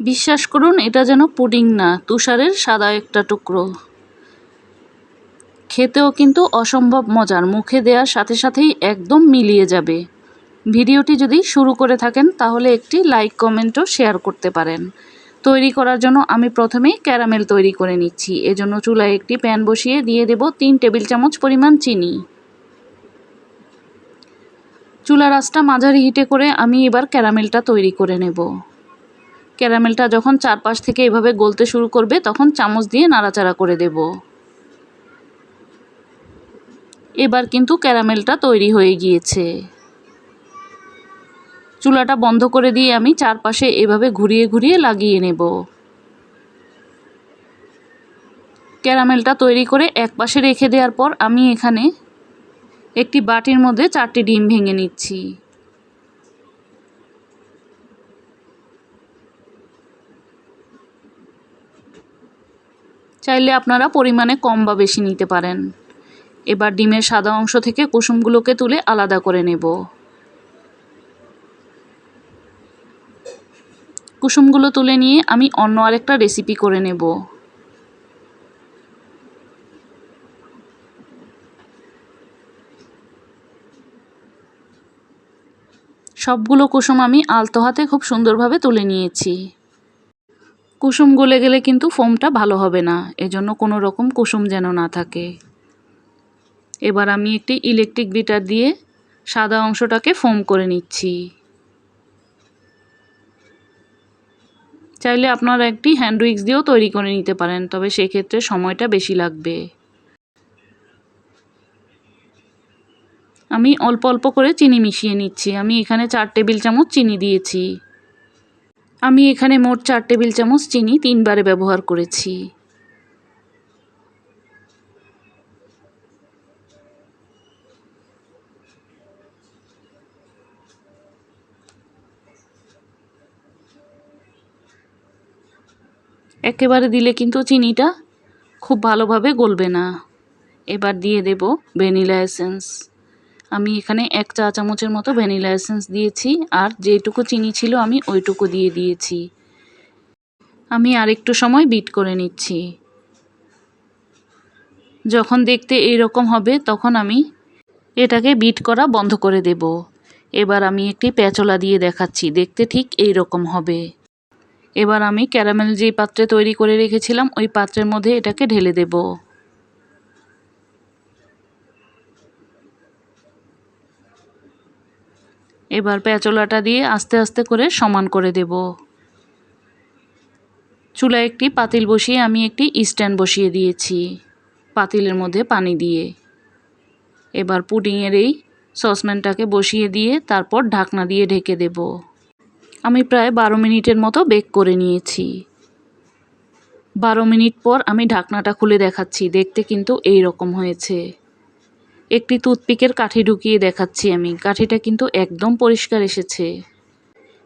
বিশ্বাস করুন, এটা যেন পুডিং না, তুষারের সাদা একটা টুকরো। খেতেও কিন্তু অসম্ভব মজার, মুখে দেওয়ার সাথে সাথেই একদম মিলিয়ে যাবে। ভিডিওটি যদি শুরু করে থাকেন, তাহলে একটি লাইক, কমেন্টও শেয়ার করতে পারেন। তৈরি করার জন্য আমি প্রথমেই ক্যারামেল তৈরি করে নিচ্ছি। এজন্য চুলায় একটি প্যান বসিয়ে দিয়ে দেব তিন টেবিল চামচ পরিমাণ চিনি। চুলা রাসটা মাঝারি হিটে করে আমি এবার ক্যারামেলটা তৈরি করে নেব। ক্যারামেলটা যখন চারপাশ থেকে এভাবে গলতে শুরু করবে, তখন চামচ দিয়ে নাড়াচাড়া করে দেব। এবার কিন্তু ক্যারামেলটা তৈরি হয়ে গিয়েছে। চুলাটা বন্ধ করে দিয়ে আমি চারপাশে এভাবে ঘুরিয়ে ঘুরিয়ে লাগিয়ে নেব। ক্যারামেলটা তৈরি করে এক পাশে রেখে দেওয়ার পর আমি এখানে একটি বাটির মধ্যে চারটি ডিম ভেঙে নিচ্ছি। চাইলে আপনারা পরিমাণে কম বা বেশি নিতে পারেন। এবার ডিমের সাদা অংশ থেকে কুসুমগুলোকে তুলে আলাদা করে নেব। কুসুমগুলো তুলে নিয়ে আমি অন্য আরেকটা রেসিপি করে নেব। সবগুলো কুসুম আমি আলতো হাতে খুব সুন্দরভাবে তুলে নিয়েছি। কুসুম গলে গেলে কিন্তু ফোমটা ভালো হবে না। এজন্য কোনো রকম কুসুম যেন না থাকে। এবার আমি একটি ইলেকট্রিক বিটার দিয়ে সাদা অংশটাকে ফোম করে নিচ্ছি। চাইলে আপনারা একটি হ্যান্ড উইক্স দিয়েও তৈরি করে নিতে পারেন, তবে সেক্ষেত্রে সময়টা বেশি লাগবে। আমি অল্প অল্প করে চিনি মিশিয়ে নিচ্ছি। আমি এখানে চার টেবিল চামচ চিনি দিয়েছি। আমি এখানে মোট চার টেবিল চামচ চিনি তিনবারে ব্যবহার করেছি। একেবারে দিলে কিন্তু চিনিটা খুব ভালোভাবে গলবে না। এবার দিয়ে দেব ভ্যানিলা এসেন্স। আমি এখানে এক চা চামচের মতো ভ্যানিলা এসেন্স দিয়েছি, আর যেটুকু চিনি ছিল আমি ওইটুকু দিয়ে দিয়েছি। আমি আরেকটু সময় বিট করে নিচ্ছি। যখন দেখতে এই রকম হবে, তখন আমি এটাকে বিট করা বন্ধ করে দেব। এবার আমি একটি প্যাচলা দিয়ে দেখাচ্ছি, দেখতে ঠিক এই রকম হবে। এবার আমি ক্যারামেল যেই পাত্রে তৈরি করে রেখেছিলাম, ওই পাত্রের মধ্যে এটাকে ঢেলে দেব। এবার প্যাচলাটা দিয়ে আস্তে আস্তে করে সমান করে দেব। চুলায় একটি পাতিল বসিয়ে আমি একটি স্ট্যান্ড বসিয়ে দিয়েছি পাতিলের মধ্যে পানি দিয়ে। এবার পুডিংয়ের এই সসপ্যানটাকে বসিয়ে দিয়ে তারপর ঢাকনা দিয়ে ঢেকে দেব। আমি প্রায় বারো মিনিটের মতো বেক করে নিয়েছি। বারো মিনিট পর আমি ঢাকনাটা খুলে দেখাচ্ছি, দেখতে কিন্তু এই রকম হয়েছে। একটি টুথপিকের কাঠি ঢুকিয়ে দেখাচ্ছি আমি। কাঠিটা কিন্তু একদম পরিষ্কার এসেছে।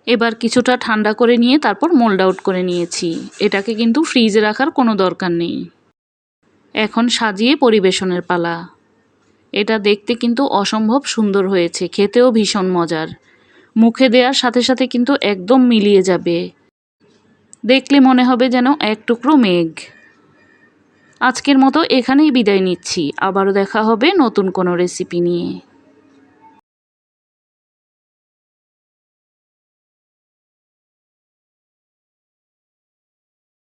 এবার কিছুটা ঠান্ডা করে নিয়ে তারপর মোল্ড আউট করে নিয়েছি। এটাকে কিন্তু ফ্রিজে রাখার কোনো দরকার নেই। এখন সাজিয়ে পরিবেশনের পালা। এটা দেখতে কিন্তু অসম্ভব সুন্দর হয়েছে, খেতেও ভীষণ মজার। মুখে দেওয়ার সাথে সাথে কিন্তু একদম মিলিয়ে যাবে। দেখলে মনে হবে যেন এক টুকরো মেঘ। আজকের মতো এখানেই বিদায় নিচ্ছি। আবারও দেখা হবে নতুন কোনো রেসিপি নিয়ে।